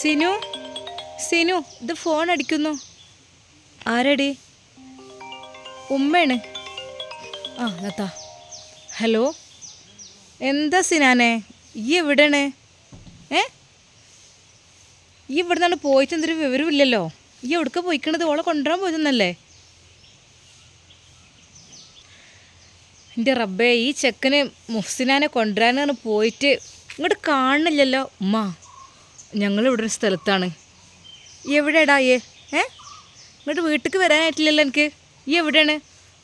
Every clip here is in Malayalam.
സിനു സിനു ഇത് ഫോൺ അടിക്കുന്നു. ആരടി? ഉമ്മയാണ്. ആ ലതാ. ഹലോ? എന്താ സിനാനെ? ഈ എവിടെയാണ്? ഏ? ഈ ഇവിടെ നിന്നാണ് പോയിട്ട് എന്തൊരു വിവരമില്ലല്ലോ ഈ എവിടേക്ക് പോയിക്കണത്? ഓളെ കൊണ്ടുവരാൻ പോയതെന്നല്ലേ? എന്റെ റബ്ബേ ഈ ചെക്കന് മുഹ്സിനാനെ കൊണ്ടുവരാനാണ് പോയിട്ട് ഇങ്ങോട്ട് കാണുന്നില്ലല്ലോ. ഉമ്മ ഞങ്ങളിവിടെ ഒരു സ്ഥലത്താണ്. എവിടെയാടാ ഏ ഏ? ഇങ്ങോട്ട് വീട്ടിലേക്ക് വരാനായിട്ടില്ലല്ലോ എനിക്ക്. ഈ എവിടെയാണ്?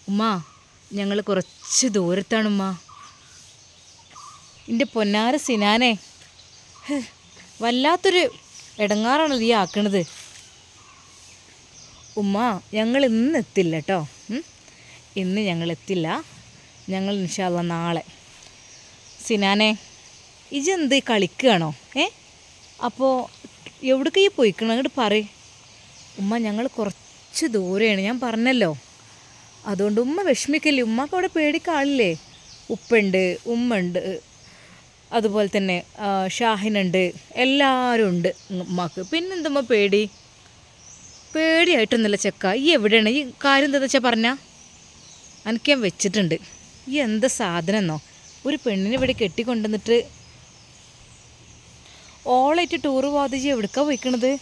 ഉമ്മ ഞങ്ങൾ കുറച്ച് ദൂരത്താണ് ഉമ്മ. എന്റെ പൊന്നാര സിനാനെ. വല്ലാത്തൊരു ഇടങ്ങാറാണല്ലോ ഈ ആക്കണത്. ഉമ്മ ഞങ്ങൾ ഇന്ന് എത്തില്ല കേട്ടോ. ഇന്ന് ഞങ്ങൾ എത്തില്ല. ഞങ്ങൾ ഇൻഷാല്ല നാളെ. സിനാനെ ഇജെന്ത് കളിക്കുകയാണോ ഏ? അപ്പോൾ എവിടേക്ക് ഈ പോയിക്കണം? അങ്ങോട്ട് പറ ഉമ്മ ഞങ്ങൾ കുറച്ച് ദൂരെയാണ് ഞാൻ പറഞ്ഞല്ലോ. അതുകൊണ്ട് ഉമ്മ വിഷമിക്കല്ലേ? ഉമ്മക്ക് അവിടെ പേടിക്കാളില്ലേ ഉപ്പുണ്ട് ഉമ്മ ഉണ്ട് അതുപോലെ തന്നെ ഷാഹിനുണ്ട് എല്ലാവരും ഉണ്ട് ഉമ്മക്ക്. പിന്നെന്തുമ്മ പേടി? പേടിയായിട്ടൊന്നുമില്ല ചെക്ക. ഈ എവിടെയാണ്? ഈ കാര്യം എന്താ വെച്ചാൽ പറഞ്ഞാൽ എനിക്ക് ഞാൻ വെച്ചിട്ടുണ്ട്. ഈ എന്ത് സാധനമെന്നോ ഒരു പെണ്ണിനെ ഇവിടെ കെട്ടിക്കൊണ്ടുവന്നിട്ട് ഓളായിട്ട് ടൂറ് പോകാതെ എവിടേക്കാ പോയിക്കണത്?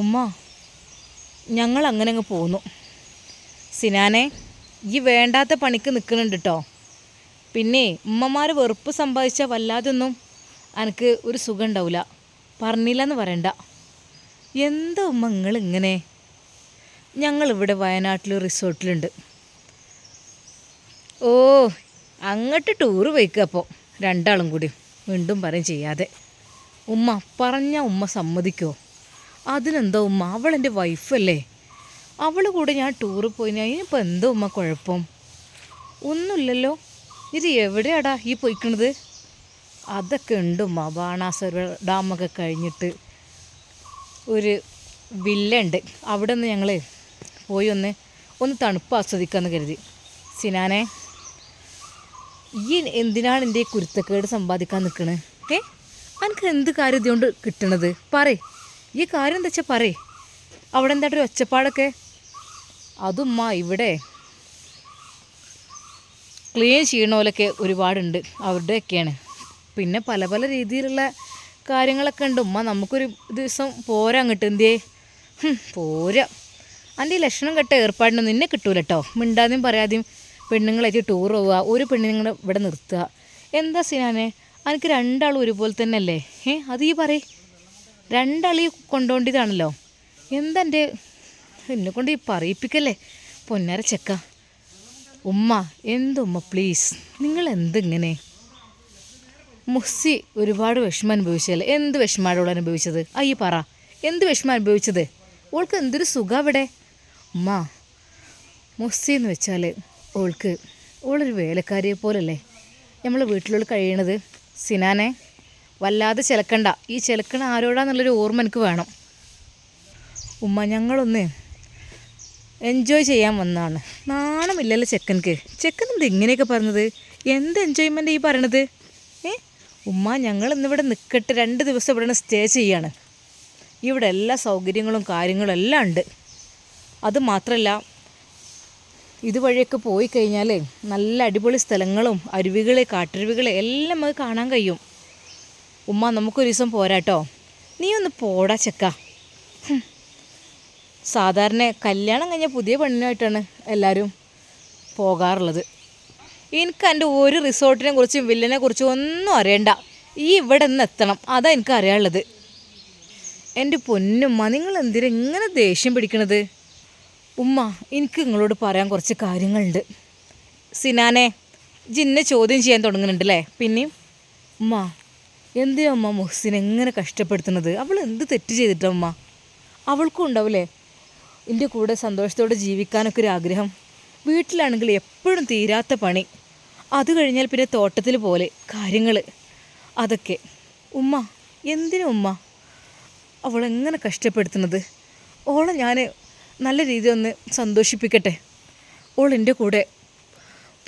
ഉമ്മ ഞങ്ങൾ അങ്ങനെ അങ്ങ് പോന്നു. സിനാനെ ഈ വേണ്ടാത്ത പണിക്ക് നിൽക്കുന്നുണ്ട് കേട്ടോ പിന്നെ ഉമ്മമാർ വെറുപ്പ് സമ്പാദിച്ചാൽ വല്ലാതൊന്നും എനിക്ക് ഒരു സുഖം ഉണ്ടാവില്ല പറഞ്ഞില്ലെന്ന് പറയണ്ട. എന്താ ഉമ്മ നിങ്ങൾ ഇങ്ങനെ? ഞങ്ങളിവിടെ വയനാട്ടിൽ റിസോർട്ടിലുണ്ട് ഓ അങ്ങോട്ട് ടൂറ് പോയിക്കുക അപ്പോൾ രണ്ടാളും കൂടി വീണ്ടും പറയും ചെയ്യാതെ. ഉമ്മ പറഞ്ഞ ഉമ്മ സമ്മതിക്കോ? അതിനെന്തോ ഉമ്മ അവളെന്റെ വൈഫല്ലേ അവൾ കൂടെ ഞാൻ ടൂറ് പോയി അതിനിപ്പോൾ എന്തോ ഉമ്മ കുഴപ്പം? ഒന്നുമില്ലല്ലോ. ഇത് എവിടെയാടാ ഈ പോയിക്കണത്? അതൊക്കെ ഉണ്ട് ഉമ്മ ബാണാസുര ഡാമൊക്കെ കഴിഞ്ഞിട്ട്. ഒരു വില്ല ഉണ്ട്. അവിടെ നിന്ന് ഞങ്ങൾ പോയി ഒന്ന് ഒന്ന് തണുപ്പ് ആസ്വദിക്കാമെന്ന് കരുതി. സിനാനെ ഈ എന്തിനാണ് എന്റെ കുരുത്തക്കേട് സമ്പാദിക്കാൻ നിൽക്കണേ? ഏ? എനിക്ക് എന്ത് കാര്യം ഇതുകൊണ്ട് കിട്ടണത്? പറയേ. ഈ കാര്യം എന്താ വെച്ചാൽ പറയേ. അവിടെ എന്താ ഒരു ഒച്ചപ്പാടൊക്കെ? അതുമ്മ ഇവിടെ ക്ലീൻ ചെയ്യണ പോലൊക്കെ ഒരുപാടുണ്ട്. അവരുടെയൊക്കെയാണ്. പിന്നെ പല പല രീതിയിലുള്ള കാര്യങ്ങളൊക്കെ ഉണ്ട്. ഉമ്മ നമുക്കൊരു ദിവസം പോരാ അങ്ങോട്ട്. എന്തേ ഹും, പോരാ. അതിന്റെ ഈ ലക്ഷണം കെട്ട ഏർപ്പാടിനൊന്നും നിന്നെ കിട്ടൂല കേട്ടോ മിണ്ടാതെയും പറയാതെയും പെണ്ണുങ്ങളായിട്ട് ടൂർ പോവുക ഒരു പെണ്ണുങ്ങളെ ഇവിടെ നിർത്തുക. എന്താ സിനാനെ? എനിക്ക് രണ്ടാളും ഒരുപോലെ തന്നെ അല്ലേ ഏ അത് ഈ പറയേ. രണ്ടാളീ കൊണ്ടുപോണ്ടിയതാണല്ലോ എന്താ എന്റെ എന്നെ കൊണ്ട് ഈ പറയിപ്പിക്കല്ലേ? പൊന്നര ചെക്ക. ഉമ്മ എന്തുമ്മ പ്ലീസ് നിങ്ങൾ എന്തിങ്ങനെ മുസ്സി ഒരുപാട് വിഷമം അനുഭവിച്ചല്ലേ എന്ത് വിഷമാണ് അവൾ അനുഭവിച്ചത് അയ്യ പറ. എന്ത് വിഷമം അനുഭവിച്ചത്? ഓൾക്ക് എന്തൊരു സുഖം അവിടെ? ഉമ്മ മുസ്സി എന്ന് വെച്ചാൽ ഓൾക്ക്. ഓളൊരു വേലക്കാരിയെ പോലല്ലേ? നമ്മൾ വീട്ടിലുള്ള കഴിയണത് സിനാനെ. വല്ലാതെ ചിലക്കണ്ട. ഈ ചിലക്കണ ആരോടാന്നുള്ളൊരു ഓർമ്മ എനിക്ക് വേണം. ഉമ്മ ഞങ്ങളൊന്ന് എൻജോയ് ചെയ്യാൻ വന്നതാണ് നാണമില്ലല്ലോ ചെക്കൻക്ക്. ചെക്കൻ എന്ത് ഇങ്ങനെയൊക്കെ പറഞ്ഞത്? എന്ത് എൻജോയ്മെന്റ് ഈ പറയണത്? ഏ? ഉമ്മ ഞങ്ങൾ ഇന്നിവിടെ നിൽക്കട്ടെ രണ്ട് ദിവസം ഇവിടെ സ്റ്റേ ചെയ്യാണ്. ഇവിടെ എല്ലാ സൗകര്യങ്ങളും കാര്യങ്ങളും എല്ലാം ഉണ്ട്. അത് മാത്രമല്ല ഇതുവഴിയൊക്കെ പോയി കഴിഞ്ഞാൽ നല്ല അടിപൊളി സ്ഥലങ്ങളും അരുവികളെ കാട്ടരുവികൾ എല്ലാം നമുക്ക് കാണാൻ കഴിയും. ഉമ്മ നമുക്കൊരു ദിവസം പോരാട്ടോ. നീ ഒന്ന് പോടാ ചെക്ക. സാധാരണ കല്യാണം കഴിഞ്ഞ പുതിയ പെണ്ണിനായിട്ടാണ് എല്ലാവരും പോകാറുള്ളത്. എനിക്ക് എന്റെ ഒരു റിസോർട്ടിനെ കുറിച്ചും വില്ലനെ കുറിച്ചും ഒന്നും അറിയണ്ട. ഈ ഇവിടെ നിന്ന് എത്തണം. അതാണ് എനിക്ക് അറിയാനുള്ളത്. എന്റെ പൊന്നുമ്മ നിങ്ങൾ എന്തിനാ ഇങ്ങനെ ദേഷ്യം പിടിക്കണത്? ഉമ്മ എനിക്ക് നിങ്ങളോട് പറയാൻ കുറച്ച് കാര്യങ്ങളുണ്ട്. സിനാനെ ജിന്നെ ചോദ്യം ചെയ്യാൻ തുടങ്ങുന്നുണ്ട് അല്ലേ പിന്നെയും ഉമ്മ എന്തേ അമ്മ മുഹ്സിനെ എങ്ങനെ കഷ്ടപ്പെടുത്തുന്നത്? അവൾ എന്ത് തെറ്റ് ചെയ്തിട്ടാ അമ്മ അവൾക്കും ഉണ്ടാവില്ലേ? എന്റെ കൂടെ സന്തോഷത്തോടെ ജീവിക്കാനൊക്കെ ഒരു ആഗ്രഹം. വീട്ടിലാണെങ്കിൽ എപ്പോഴും തീരാത്ത പണി. അത് കഴിഞ്ഞാൽ പിന്നെ തോട്ടത്തിൽ പോലെ കാര്യങ്ങൾ. അതൊക്കെ. ഉമ്മ എന്തിനാ ഉമ്മ? അവളെങ്ങനെ കഷ്ടപ്പെടുത്തുന്നത്? ഓളെ ഞാൻ നല്ല രീതിയിൽ ഒന്ന് സന്തോഷിപ്പിക്കട്ടെ. ഓൾ എന്റെ കൂടെ.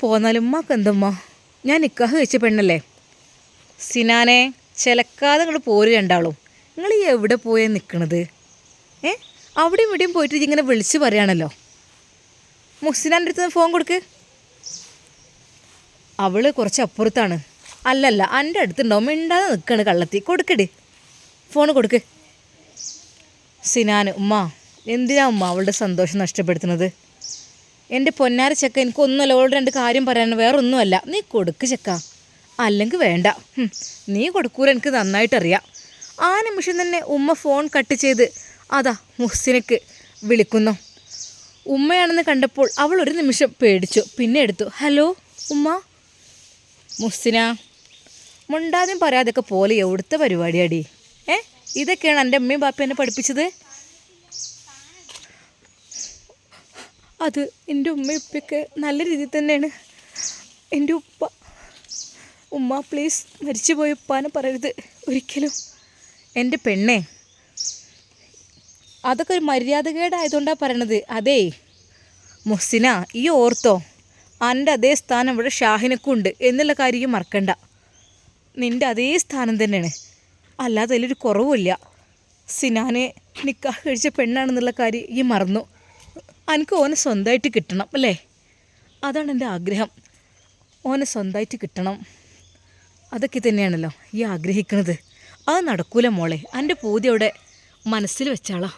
പോന്നാലും ഉമ്മാക്ക് എന്തമ്മ? ഞാൻ നിക്കാഹ് കഴിച്ച പെണ്ണല്ലേ? സിനാനെ ചിലക്കാതെ നിങ്ങൾ പോര് രണ്ടാളും. നിങ്ങൾ ഈ എവിടെ പോയാൽ നിൽക്കണത് ഏ? അവിടെയും ഇവിടെയും പോയിട്ട് ഇങ്ങനെ വിളിച്ച് പറയാണല്ലോ. മുസ്ലിനാന്റെ അടുത്ത് ഫോൺ കൊടുക്ക്. അവൾ കുറച്ച് അപ്പുറത്താണ്. അല്ലല്ല എന്റെ അടുത്തുണ്ടാവും മിണ്ടാതെ നിൽക്കണ് കള്ളത്തി. കൊടുക്കടി ഫോൺ കൊടുക്ക്. സിനാന് ഉമ്മ. എന്തിനാ ഉമ്മ അവളുടെ സന്തോഷം നഷ്ടപ്പെടുത്തുന്നത്? എന്റെ പൊന്നാര ചെക്ക എനിക്കൊന്നുമല്ല അവളോട് രണ്ട് കാര്യം പറയാൻ വേറൊന്നുമല്ല. നീ കൊടുക്ക് ചെക്ക. അല്ലെങ്കിൽ വേണ്ട. നീ കൊടുക്കൂല എനിക്ക് നന്നായിട്ടറിയാം. ആ നിമിഷം തന്നെ ഉമ്മ ഫോൺ കട്ട് ചെയ്ത് അതാ മുഹ്സിനക്ക് വിളിക്കുന്നു. ഉമ്മയാണെന്ന് കണ്ടപ്പോൾ അവൾ ഒരു നിമിഷം പേടിച്ചു. പിന്നെ എടുത്തു ഹലോ ഉമ്മ. മുഹ്സിന? മുണ്ടാതെയും പറയാതൊക്കെ പോലെ എവിടുത്തെ പരിപാടിയാടി? ഏ? ഇതൊക്കെയാണ് എന്റെ അമ്മയും ബാപ്പയും എന്നെ പഠിപ്പിച്ചത്? അത് എന്റെ ഉമ്മ ഉപ്പയൊക്കെ നല്ല രീതിയിൽ തന്നെയാണ്. എന്റെ ഉപ്പ ഉമ്മ പ്ലീസ് മരിച്ചു പോയ ഉപ്പാനെ പറയരുത് ഒരിക്കലും. എന്റെ പെണ്ണേ അതൊക്കെ ഒരു മര്യാദകേടായതുകൊണ്ടാണ് പറയണത്. അതേ മൊസിന ഈ ഓർത്തോ അന്റെ അതേ സ്ഥാനം ഇവിടെ ഷാഹിനൊക്കെ ഉണ്ട് എന്നുള്ള കാര്യം മറക്കണ്ട. നിന്റെ അതേ സ്ഥാനം തന്നെയാണ്. അല്ലാതെ അതിലൊരു കുറവുമില്ല. സിനാനെ നിക്കാഹ് കഴിച്ച പെണ്ണാണെന്നുള്ള കാര്യം ഈ മറന്നു. എനിക്ക് ഓനെ സ്വന്തമായിട്ട് കിട്ടണം അല്ലേ? അതാണ് എന്റെ ആഗ്രഹം. ഓനെ സ്വന്തമായിട്ട് കിട്ടണം. അതൊക്കെ തന്നെയാണല്ലോ ഈ ആഗ്രഹിക്കുന്നത് അത് നടക്കൂല മോളെ. എന്റെ പൂതി അവിടെ മനസ്സിൽ വെച്ചാളാ.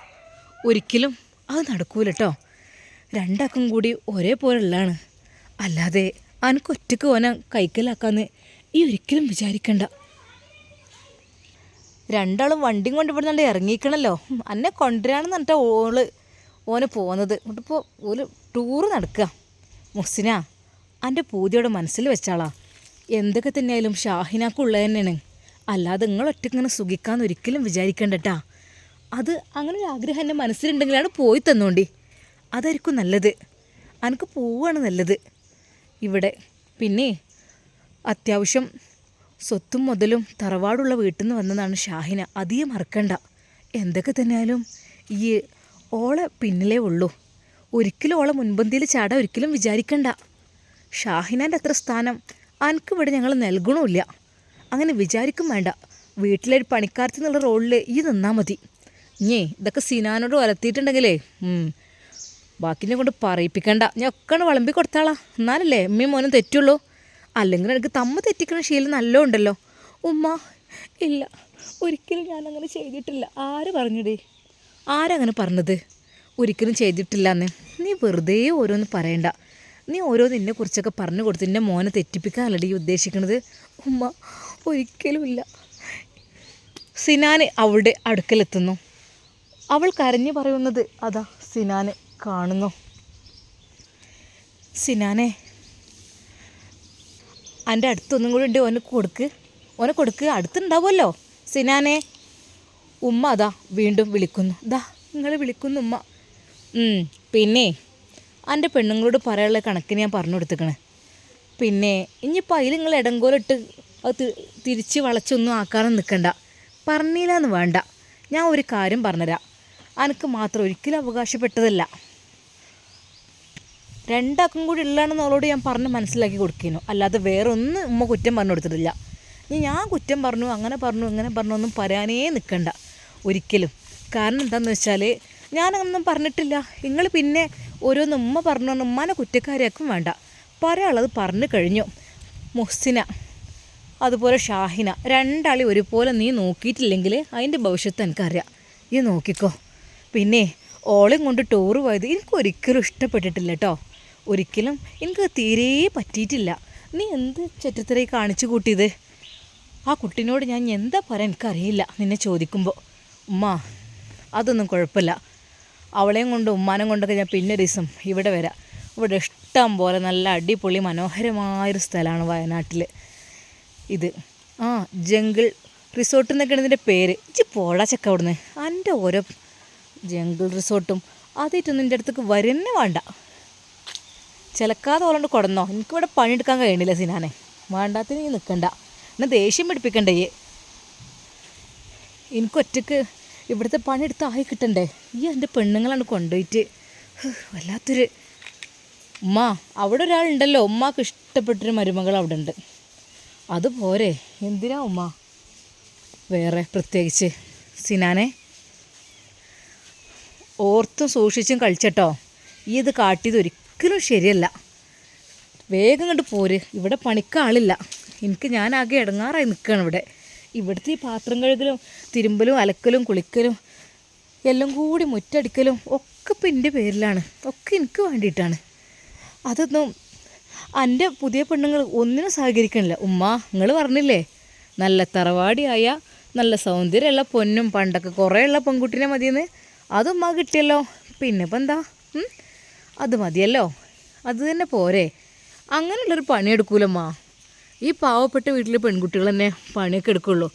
ഒരിക്കലും അത് നടക്കൂല കേട്ടോ രണ്ടാക്കും കൂടി ഒരേപോലെ ഉള്ളതാണ് അല്ലാതെ അനക്ക് ഒറ്റയ്ക്ക് ഓനെ കൈക്കലാക്കാന്ന് ഈ ഒരിക്കലും വിചാരിക്കണ്ട. രണ്ടാളും വണ്ടിയും കൊണ്ട് ഇവിടെ നിന്ന് അന്നെ കൊണ്ടുവരാണെന്ന് പറഞ്ഞിട്ടാണ് ഓൾ ഓന് പോകുന്നത് എന്നിട്ടിപ്പോൾ ഒരു ടൂറ് നടക്കുക മുസിന എന്റെ പൂതിയോടെ മനസ്സിൽ വെച്ചാളാ. എന്തൊക്കെ തന്നെയായാലും ഷാഹിനാക്കുള്ളത് തന്നെയാണ്. അല്ലാതെ നിങ്ങൾ ഒറ്റക്കിങ്ങനെ സുഖിക്കാന്ന് ഒരിക്കലും വിചാരിക്കണ്ടട്ടാ. അത് അങ്ങനെ ഒരു ആഗ്രഹം എന്റെ മനസ്സിലുണ്ടെങ്കിലാണ് പോയി തന്നോണ്ടി. അതായിരിക്കും നല്ലത്. എനിക്ക് പോവാണ് നല്ലത്. ഇവിടെ പിന്നെ അത്യാവശ്യം സ്വത്തും മുതലും തറവാടുള്ള വീട്ടിൽ നിന്ന് വന്നതാണ് ഷാഹിന. അധികം മറക്കണ്ട. എന്തൊക്കെ തന്നെയായാലും ഈ ഓളെ പിന്നിലേ ഉള്ളൂ. ഒരിക്കലും ഓളെ മുൻപന്തിയിൽ ചാടാൻ ഒരിക്കലും വിചാരിക്കണ്ട. ഷാഹിനാന്റെ അത്ര സ്ഥാനം അനക്കിവിടെ ഞങ്ങൾ നൽകണമില്ല. അങ്ങനെ വിചാരിക്കും വേണ്ട. വീട്ടിലെ ഒരു പണിക്കാരത്തി എന്നുള്ള റോളിൽ ഈ നിന്നാൽ മതി. ഇഞ്ഞേ ഇതൊക്കെ സിനാനോട് വലത്തിയിട്ടുണ്ടെങ്കിലേ ബാക്കിനെ കൊണ്ട് പറയിപ്പിക്കണ്ട. ഞാൻ ഒക്കെ വിളമ്പി കൊടുത്താളാ. എന്നാലല്ലേ ഉമ്മയും മോനും തെറ്റുള്ളൂ. അല്ലെങ്കിൽ എനിക്ക് തമ്മ തെറ്റിക്കുന്ന ശീലം നല്ല ഉണ്ടല്ലോ. ഉമ്മ ഇല്ല. ഒരിക്കലും ഞാൻ അങ്ങനെ ചെയ്തിട്ടില്ല. ആര് പറഞ്ഞിടേ? ആരങ്ങനെ പറഞ്ഞത്? ഒരിക്കലും ചെയ്തിട്ടില്ല എന്ന് നീ വെറുതെ ഓരോന്ന് പറയണ്ട. നീ ഓരോ എന്നെ കുറിച്ചൊക്കെ പറഞ്ഞു കൊടുത്ത് എന്റെ മോനെ തെറ്റിപ്പിക്കാനല്ലടി ഉദ്ദേശിക്കണത്. ഉമ്മ ഒരിക്കലുമില്ല. സിനാന് അവളുടെ അടുക്കലെത്തുന്നു. അവൾ കരഞ്ഞു പറയുന്നത് അതാ സിനാന് കാണുന്നു. സിനാനെ എന്റെ അടുത്തൊന്നും കൂടി ഉണ്ട്. ഓനെ കൊടുക്ക്. ഓനെ കൊടുക്ക്. അടുത്തുണ്ടാവുമല്ലോ. സിനാനെ. ഉമ്മ അതാ വീണ്ടും വിളിക്കുന്നു. ദാ നിങ്ങൾ വിളിക്കുന്നു ഉമ്മ. പിന്നെ എന്റെ പെണ്ണുങ്ങളോട് പറയാനുള്ള കണക്കിന് ഞാൻ പറഞ്ഞു കൊടുത്തേക്കണ്. പിന്നെ ഇനിയിപ്പോൾ അതിൽ നിങ്ങൾ ഇടങ്കോലിട്ട് അത് തിരിച്ച് വളച്ചൊന്നും ആക്കാനും നിൽക്കണ്ട പറഞ്ഞില്ലെന്ന് വേണ്ട. ഞാൻ ഒരു കാര്യം പറഞ്ഞുതരാം. എനിക്ക് മാത്രം ഒരിക്കലും അവകാശപ്പെട്ടതല്ല. രണ്ടാക്കും കൂടി ഉള്ളതാണെന്ന് അവളോട് ഞാൻ പറഞ്ഞ് മനസ്സിലാക്കി കൊടുക്കുന്നു അല്ലാതെ വേറെ ഒന്നും ഉമ്മ കുറ്റം പറഞ്ഞു കൊടുത്തിട്ടില്ല. ഞാൻ കുറ്റം പറഞ്ഞു അങ്ങനെ പറഞ്ഞു ഇങ്ങനെ പറഞ്ഞു ഒന്നും പറയാനേ നിൽക്കണ്ട ഒരിക്കലും. കാരണം എന്താണെന്ന് വെച്ചാൽ ഞാനൊന്നും പറഞ്ഞിട്ടില്ല. നിങ്ങൾ പിന്നെ ഓരോന്ന് ഉമ്മ പറഞ്ഞു ഉമ്മാനെ കുറ്റക്കാരിയാക്കും വേണ്ട. പറയാനുള്ളത് പറഞ്ഞു കഴിഞ്ഞു. മുഹ്സിന അതുപോലെ ഷാഹിന രണ്ടാളി ഒരുപോലെ നീ നോക്കിയിട്ടില്ലെങ്കിൽ അതിന്റെ ഭവിഷ്യത്ത് എനിക്കറിയാം. ഈ നോക്കിക്കോ. പിന്നെ ഓളെയും കൊണ്ട് ടൂറ് പോയത് എനിക്ക് ഒരിക്കലും ഇഷ്ടപ്പെട്ടിട്ടില്ല കേട്ടോ ഒരിക്കലും എനിക്ക് തീരെ പറ്റിയിട്ടില്ല. നീ എന്ത് ചെറ്റത്തറ കാണിച്ചു കൂട്ടിയത്? ആ കുട്ടീനോട് ഞാൻ എന്താ പറയാൻ എനിക്കറിയില്ല നിന്നെ ചോദിക്കുമ്പോൾ ഉമ്മ അതൊന്നും കുഴപ്പമില്ല. അവളെയും കൊണ്ട് ഉമ്മാനും കൊണ്ടൊക്കെ ഞാൻ പിന്നെ ദിവസം ഇവിടെ വരാം. ഇവിടെ ഇഷ്ടം പോലെ നല്ല അടിപൊളി മനോഹരമായൊരു സ്ഥലമാണ് വയനാട്ടിൽ ഇത്. ആ ജംഗിൾ റിസോർട്ട് എന്നൊക്കെ ഇതിന്റെ പേര്. ഇച്ചി പോടാ ചെക്ക അവിടുന്ന്. എന്റെ ഓരോ ജംഗിൾ റിസോർട്ടും അതായിട്ടൊന്നും എന്റെ അടുത്തേക്ക് വരുന്നേ വേണ്ട. ചിലക്കാതെ ഓളോണ്ട് കൊടന്നോ. എനിക്കിവിടെ പണിയെടുക്കാൻ കഴിയണില്ല സിനാനെ. വേണ്ടാത്തിന് നീ നിൽക്കണ്ട എന്നെ ദേഷ്യം പിടിപ്പിക്കണ്ടേ. ഈ. ഇവിടുത്തെ പണിയെടുത്ത് ആയി കിട്ടണ്ടേ? ഈ എന്റെ പെണ്ണുങ്ങളാണ് കൊണ്ടുപോയിട്ട്. വല്ലാത്തൊരു ഉമ്മ അവിടെ ഒരാളുണ്ടല്ലോ. ഉമ്മാക്ക് ഇഷ്ടപ്പെട്ടൊരു മരുമകൾ അവിടെ ഉണ്ട് അത് പോരെ. എന്തിനാ ഉമ്മ? വേറെ പ്രത്യേകിച്ച്. സിനാനെ ഓർത്തും സൂക്ഷിച്ചും കളിച്ചട്ടോ. ഈ ഇത് കാട്ടിയത് ഒരിക്കലും ശരിയല്ല. വേഗം കണ്ട് പോര്. ഇവിടെ പണിക്കാളില്ല. എനിക്ക് ഞാൻ ആകെ ഇടങ്ങാറായി നിൽക്കുകയാണ് ഇവിടെ. ഇവിടുത്തെ ഈ പാത്രം കഴുകലും തിരുമ്പലും അലക്കലും കുളിക്കലും എല്ലാം കൂടി മുറ്റടിക്കലും ഒക്കെ ഇപ്പം എന്റെ പേരിലാണ്. ഒക്കെ എനിക്ക് വേണ്ടിയിട്ടാണ്. അതൊന്നും എന്റെ പുതിയ പെണ്ണുങ്ങൾ ഒന്നിനും സഹകരിക്കണില്ല. ഉമ്മ നിങ്ങൾ പറഞ്ഞില്ലേ? നല്ല തറവാടിയായ നല്ല സൗന്ദര്യമുള്ള പൊന്നും പണ്ടൊക്കെ കുറേയുള്ള പെൺകുട്ടീനെ മതിയെന്ന്. അതുമ്മ കിട്ടിയല്ലോ. പിന്നെ ഇപ്പം എന്താ? അത് മതിയല്ലോ. അത് തന്നെ പോരെ. അങ്ങനെയുള്ളൊരു പണിയെടുക്കൂലമ്മ ഈ പാവപ്പെട്ട വീട്ടിലെ പെൺകുട്ടികൾ തന്നെ പണിയൊക്കെ എടുക്കുള്ളൂ.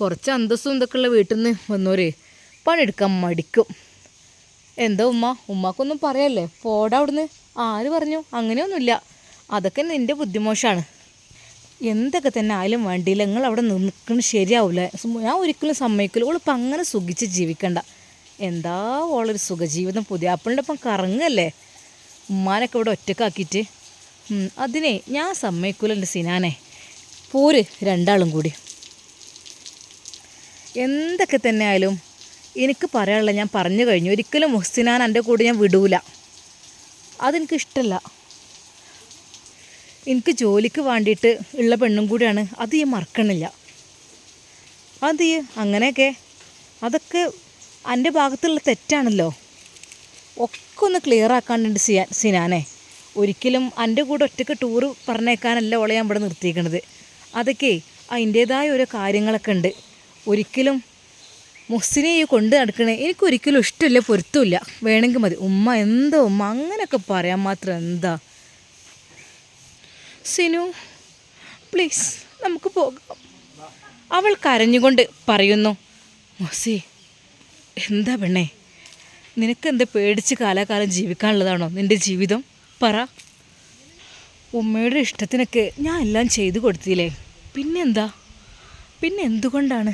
കുറച്ച് അന്തസ്സും ഇതൊക്കെ ഉള്ള വീട്ടിൽ നിന്ന് വന്നോര് പണിയെടുക്കാൻ മടിക്കും. എന്താ ഉമ്മ? ഉമ്മാക്കൊന്നും പറയല്ലേ? പോടാ അവിടുന്ന്. ആര് പറഞ്ഞു? അങ്ങനെയൊന്നുമില്ല. അതൊക്കെ നിന്റെ ബുദ്ധിമോശമാണ് എന്തൊക്കെ തന്നെ ആയാലും വേണ്ടിയില്ല നിങ്ങൾ അവിടെ നിൽക്കുന്നത് ശരിയാവില്ല ഞാൻ ഒരിക്കലും സമ്മതിക്കില്ല. ഓളിപ്പം അങ്ങനെ സുഖിച്ച് ജീവിക്കണ്ട. എന്താ ഓളൊരു സുഖജീവിതം? പുതിയ അപ്പളിന്റെ ഒപ്പം കറങ്ങല്ലേ? ഉമ്മാനൊക്കെ ഇവിടെ ഒറ്റക്കാക്കിയിട്ട് അതിനെ ഞാൻ സമ്മതിക്കൂല എന്റെ സിനാനെ. പോര് രണ്ടാളും കൂടി. എന്തൊക്കെ തന്നെ ആയാലും എനിക്ക് പറയാനുള്ള ഞാൻ പറഞ്ഞു കഴിഞ്ഞു. ഒരിക്കലും മുഹ്സിനാൻ എന്റെ കൂടെ ഞാൻ വിടൂല. അതെനിക്ക് ഇഷ്ടമല്ല എനിക്ക് ജോലിക്ക് വേണ്ടിയിട്ട് ഉള്ള പെണ്ണും കൂടിയാണ്. അത് ഈ മറക്കണില്ല. അത് ഈ അങ്ങനെയൊക്കെ അതൊക്കെ എന്റെ ഭാഗത്തുള്ള തെറ്റാണല്ലോ. ഒക്കെ ഒന്ന് ക്ലിയർ ആക്കാണ്ടുണ്ട് സിയാ സിനാനെ. ഒരിക്കലും എന്റെ കൂടെ ഒറ്റയ്ക്ക് ടൂറ് പറഞ്ഞേക്കാനല്ല ഓളെ ഞാൻ ഇവിടെ നിർത്തിയിരിക്കണത്. അതൊക്കെ അതിന്റേതായ ഓരോ കാര്യങ്ങളൊക്കെ ഉണ്ട്. ഒരിക്കലും മുസ്സിനെ ഈ കൊണ്ട് നടക്കണേ എനിക്കൊരിക്കലും ഇഷ്ടമില്ല പൊരുത്തമില്ല. വേണമെങ്കിൽ മതി. ഉമ്മ എന്തോ ഉമ്മ? അങ്ങനെയൊക്കെ പറയാൻ മാത്രം എന്താ? സിനു പ്ലീസ് നമുക്ക് പോകാം. അവൾ കരഞ്ഞുകൊണ്ട് പറയുന്നു മൊസി എന്താ പെണ്ണേ? നിനക്കെന്താ പേടിച്ച് കാലാകാലം ജീവിക്കാനുള്ളതാണോ നിന്റെ ജീവിതം? പറ. ഉമ്മയുടെ ഇഷ്ടത്തിനൊക്കെ ഞാൻ എല്ലാം ചെയ്തു കൊടുത്തില്ലേ? പിന്നെന്താ? പിന്നെ എന്തുകൊണ്ടാണ്?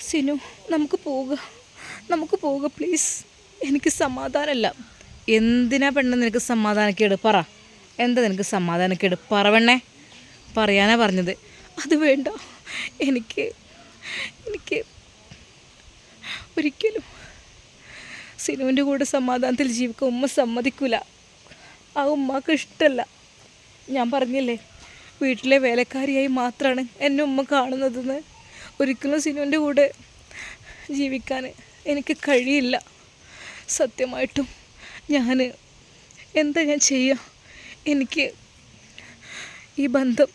സിനു നമുക്ക് പോവുക. നമുക്ക് പോവുക പ്ലീസ്. എനിക്ക് സമാധാനമല്ല. എന്തിനാ പെണ്ണ് നിനക്ക് സമാധാനക്കേട്? പറ. എന്താ നിനക്ക് സമാധാനക്കേട്? പറവണ്ണേ പറയാനാ പറഞ്ഞത്. അത് വേണ്ട. എനിക്ക് എനിക്ക് ഒരിക്കലും സിനുവിന്റെ കൂടെ സമാധാനത്തിൽ ജീവിക്കാൻ ഉമ്മ സമ്മതിക്കില്ല ആ ഉമ്മക്ക് ഇഷ്ടമല്ല ഞാൻ പറഞ്ഞില്ലേ വീട്ടിലെ വേലക്കാരിയായി മാത്രമാണ് എന്നെ ഉമ്മ കാണുന്നതെന്ന്. ഒരിക്കലും സിനുവിന്റെ കൂടെ ജീവിക്കാൻ എനിക്ക് കഴിയില്ല. സത്യമായിട്ടും ഞാൻ എന്താ ഞാൻ ചെയ്യുക എനിക്ക് ഈ ബന്ധം.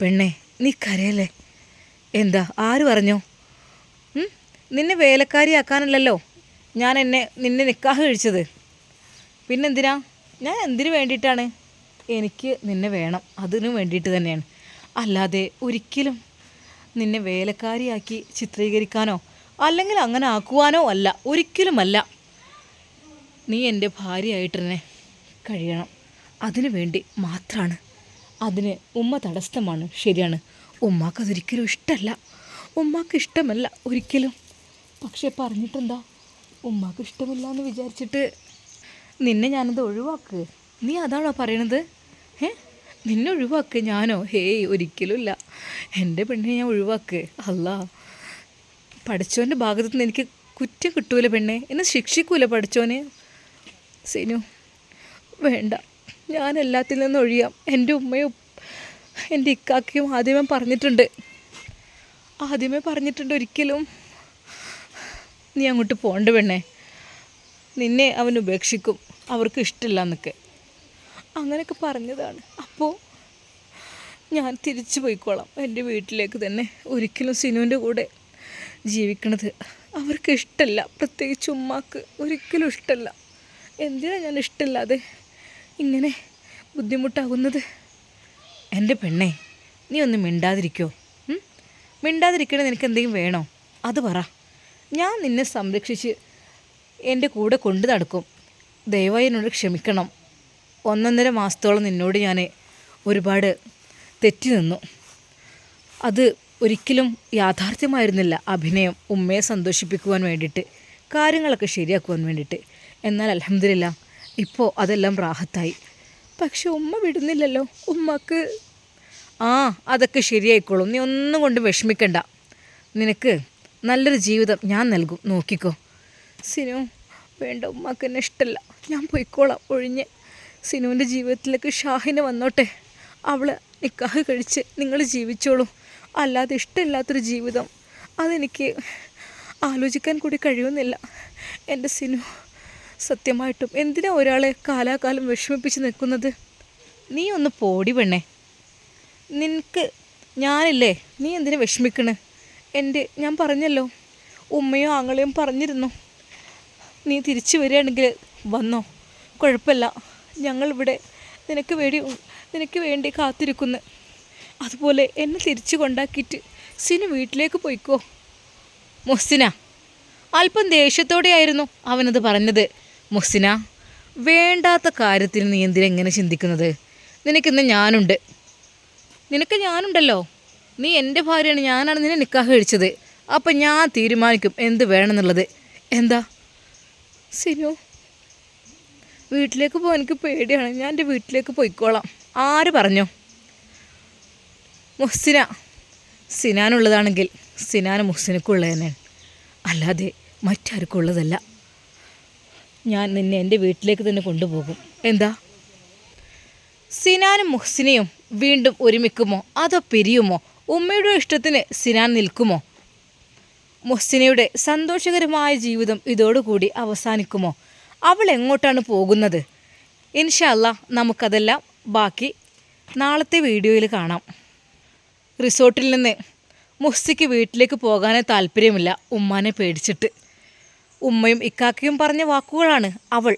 പെണ്ണേ നീ കരയല്ലേ? എന്താ ആര് പറഞ്ഞു? നിന്നെ വേലക്കാരിയാക്കാനല്ലല്ലോ ഞാൻ എന്നെ നിന്നെ നിക്കാഹ് കഴിച്ചത്. പിന്നെന്തിനാ? ഞാൻ എന്തിനു വേണ്ടിയിട്ടാണ്? എനിക്ക് നിന്നെ വേണം. അതിനു വേണ്ടിയിട്ട് തന്നെയാണ്. അല്ലാതെ ഒരിക്കലും നിന്നെ വേലക്കാരിയാക്കി ചിത്രീകരിക്കാനോ അല്ലെങ്കിൽ അങ്ങനെ ആക്കുവാനോ അല്ല. ഒരിക്കലുമല്ല. നീ എന്റെ ഭാര്യയായിട്ട് തന്നെ കഴിയണം. അതിനു വേണ്ടി മാത്രമാണ് അതിന് ഉമ്മ തടസ്സമാണ്. ശരിയാണ്. ഉമ്മാക്ക് അതൊരിക്കലും ഇഷ്ടമല്ല ഉമ്മാക്ക് ഇഷ്ടമല്ല ഒരിക്കലും. പക്ഷേ പറഞ്ഞിട്ടെന്താ? ഉമ്മാക്ക് ഇഷ്ടമില്ല എന്ന് വിചാരിച്ചിട്ട് നിന്നെ ഞാനത് ഒഴിവാക്കുക നീ അതാണോ പറയണത്? നിന്നെ ഒഴിവാക്ക്. ഞാനോ? ഹേയ് ഒരിക്കലുമില്ല. എന്റെ പെണ്ണിനെ ഞാൻ ഒഴിവാക്ക്. അല്ല പഠിച്ചോന്റെ ഭാഗത്തു നിന്ന് എനിക്ക് കുറ്റം കിട്ടൂല പെണ്ണെ. എന്നെ ശിക്ഷിക്കൂല പഠിച്ചോനെ സിനു വേണ്ട. ഞാൻ എല്ലാത്തിൽ നിന്നും ഒഴിയാം. എന്റെ ഉമ്മയും എന്റെ ഇക്കാക്കയും ആദ്യമേ പറഞ്ഞിട്ടുണ്ട്. ആദ്യമേ പറഞ്ഞിട്ടുണ്ട് ഒരിക്കലും. നീ അങ്ങോട്ട് പോകണ്ട പെണ്ണേ. നിന്നെ അവൻ ഉപേക്ഷിക്കും. അവർക്ക് ഇഷ്ടമില്ല എന്നൊക്കെ അങ്ങനെയൊക്കെ പറഞ്ഞതാണ്. അപ്പോൾ ഞാൻ തിരിച്ചു പോയിക്കോളാം. എന്റെ വീട്ടിലേക്ക് തന്നെ ഒരിക്കലും സിനുവിന്റെ കൂടെ ജീവിക്കണത് അവർക്ക് ഇഷ്ടമല്ല പ്രത്യേകിച്ച് ഉമ്മാക്ക് ഒരിക്കലും ഇഷ്ടമല്ല എന്തിനാണ് ഞാൻ ഇഷ്ടമില്ലാതെ ഇങ്ങനെ ബുദ്ധിമുട്ടാകുന്നത്? എന്റെ പെണ്ണേ നീ ഒന്ന് മിണ്ടാതിരിക്കോ? മിണ്ടാതിരിക്കണേ നിനക്ക് എന്തെങ്കിലും വേണോ? അത് പറ. ഞാൻ നിന്നെ സംരക്ഷിച്ച് എന്റെ കൂടെ കൊണ്ടു നടക്കും. ദയവായി എന്നോട് ക്ഷമിക്കണം. ഒന്നൊന്നര മാസത്തോളം നിന്നോട് ഞാൻ ഒരുപാട് തെറ്റി നിന്നു. അത് ഒരിക്കലും യാഥാർത്ഥ്യമായിരുന്നില്ല അഭിനയം ഉമ്മയെ സന്തോഷിപ്പിക്കുവാൻ വേണ്ടിയിട്ട് കാര്യങ്ങളൊക്കെ ശരിയാക്കുവാൻ വേണ്ടിയിട്ട്. എന്നാൽ അലഹമില്ല ഇപ്പോൾ അതെല്ലാം റാഹത്തായി. പക്ഷെ ഉമ്മ വിടുന്നില്ലല്ലോ. ഉമ്മക്ക് ആ അതൊക്കെ ശരിയായിക്കോളും. നീ ഒന്നും കൊണ്ട് വിഷമിക്കണ്ട. നിനക്ക് നല്ലൊരു ജീവിതം ഞാൻ നൽകും. നോക്കിക്കോ. സിനു വേണ്ട ഉമ്മക്ക് എന്നെ ഇഷ്ടമല്ല ഞാൻ പോയിക്കോളാം ഒഴിഞ്ഞ്. സിനുവിന്റെ ജീവിതത്തിലേക്ക് ഷാഹിന വന്നോട്ടെ. അവൾ നിക്കാഹ് കഴിച്ച് നിങ്ങൾ ജീവിച്ചോളൂ. അല്ലാതെ ഇഷ്ടമില്ലാത്തൊരു ജീവിതം. അതെനിക്ക് ആലോചിക്കാൻ കൂടി കഴിയുന്നില്ല. എന്റെ സിനു സത്യമായിട്ടും എന്തിനാ ഒരാളെ കാലാകാലം വിഷമിപ്പിച്ച് നിൽക്കുന്നത്? നീ ഒന്ന് പോടി പെണ്ണേ. നിനക്ക് ഞാനില്ലേ? നീ എന്തിനു വിഷമിക്കണ്? എന്റെ ഞാൻ പറഞ്ഞല്ലോ. ഉമ്മയും ആങ്ങളെയും പറഞ്ഞിരുന്നു. നീ തിരിച്ചു വരികയാണെങ്കിൽ വന്നോ. കുഴപ്പമില്ല. ഞങ്ങളിവിടെ നിനക്ക് വേണ്ടി നിനക്ക് വേണ്ടി കാത്തിരിക്കുന്നു. അതുപോലെ എന്നെ തിരിച്ചു കൊണ്ടാക്കിയിട്ട് സിനു വീട്ടിലേക്ക് പോയിക്കോ. മുഹ്സിന അല്പം ദേഷ്യത്തോടെയായിരുന്നു അവനത് പറഞ്ഞത്. മുഹ്സിന വേണ്ടാത്ത കാര്യത്തിൽ നീ എന്തിനെങ്ങനെ ചിന്തിക്കുന്നത്? നിനക്കിന്ന് ഞാനുണ്ട്. നിനക്ക് ഞാനുണ്ടല്ലോ. നീ എന്റെ ഭാര്യയാണ് ഞാനാണ് നിന്നെ നിക്കാഹ് കഴിച്ചത്. അപ്പം ഞാൻ തീരുമാനിക്കും എന്ത് വേണമെന്നുള്ളത്. എന്താ? സിനു വീട്ടിലേക്ക് പോകാൻ എനിക്ക് പേടിയാണ്. ഞാൻ എന്റെ വീട്ടിലേക്ക് പോയിക്കോളാം. ആര് പറഞ്ഞു? മുഹ്സിന. സിനാനുള്ളതാണെങ്കിൽ സിനാന് മുഹ്സിനക്കുള്ളത് തന്നെ അല്ലാതെ മറ്റാർക്കും ഉള്ളതല്ല. ഞാൻ നിന്നെ എന്റെ വീട്ടിലേക്ക് തന്നെ കൊണ്ടുപോകും. എന്താ? സിനാനും മുഹ്സിനെയും വീണ്ടും ഒരുമിക്കുമോ? അതോ പിരിയുമോ? ഉമ്മയുടെ ഇഷ്ടത്തിന് സിനാൻ നിൽക്കുമോ? മുഹ്സിനയുടെ സന്തോഷകരമായ ജീവിതം ഇതോടുകൂടി അവസാനിക്കുമോ? അവൾ എങ്ങോട്ടാണ് പോകുന്നത് ഇൻഷല്ല നമുക്കതെല്ലാം ബാക്കി നാളത്തെ വീഡിയോയിൽ കാണാം. റിസോർട്ടിൽ നിന്ന് മുഹ്സിക്ക് വീട്ടിലേക്ക് പോകാനേ താല്പര്യമില്ല ഉമ്മാനെ പേടിച്ചിട്ട്. ഉമ്മയും ഇക്കാക്കയും പറഞ്ഞ വാക്കുകളാണ് അവൾ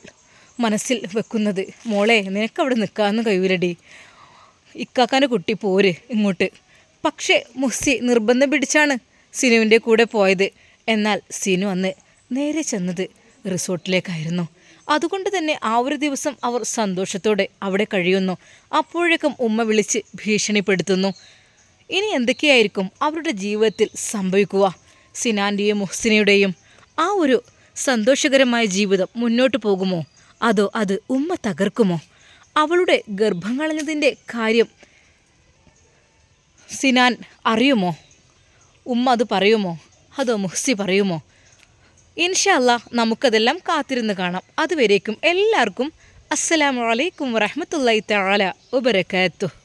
മനസ്സിൽ വെക്കുന്നത്. മോളെ നിനക്കവിടെ നിൽക്കാമെന്ന് കഴിയൂലടി. ഇക്കാക്കാന്റെ കുട്ടി പോര് ഇങ്ങോട്ട്. പക്ഷേ മുസ്സി നിർബന്ധം പിടിച്ചാണ് സിനുവിന്റെ കൂടെ പോയത്. എന്നാൽ സിനു അന്ന് നേരെ ചെന്നത് റിസോർട്ടിലേക്കായിരുന്നു. അതുകൊണ്ട് തന്നെ ആ ഒരു ദിവസം അവർ സന്തോഷത്തോടെ അവിടെ കഴിയുന്നു. അപ്പോഴേക്കും ഉമ്മ വിളിച്ച് ഭീഷണിപ്പെടുത്തുന്നു. ഇനി എന്തൊക്കെയായിരിക്കും അവരുടെ ജീവിതത്തിൽ സംഭവിക്കുക? സിനാന്റെയും മുഹ്സിനയുടെയും. ആ ഒരു സന്തോഷകരമായ ജീവിതം മുന്നോട്ട് പോകുമോ? അതോ അത് ഉമ്മ തകർക്കുമോ? അവളുടെ ഗർഭം കളഞ്ഞതിന്റെ കാര്യം സിനാൻ അറിയുമോ? ഉമ്മ അത് പറയുമോ? അതോ മുഹ്സി പറയുമോ? ഇൻഷല്ല നമുക്കതെല്ലാം കാത്തിരുന്ന് കാണാം. അതുവരേക്കും എല്ലാവർക്കും അസ്സലാമലൈക്കും വറഹമത്തല്ലാ തആല വബറകാതുഹു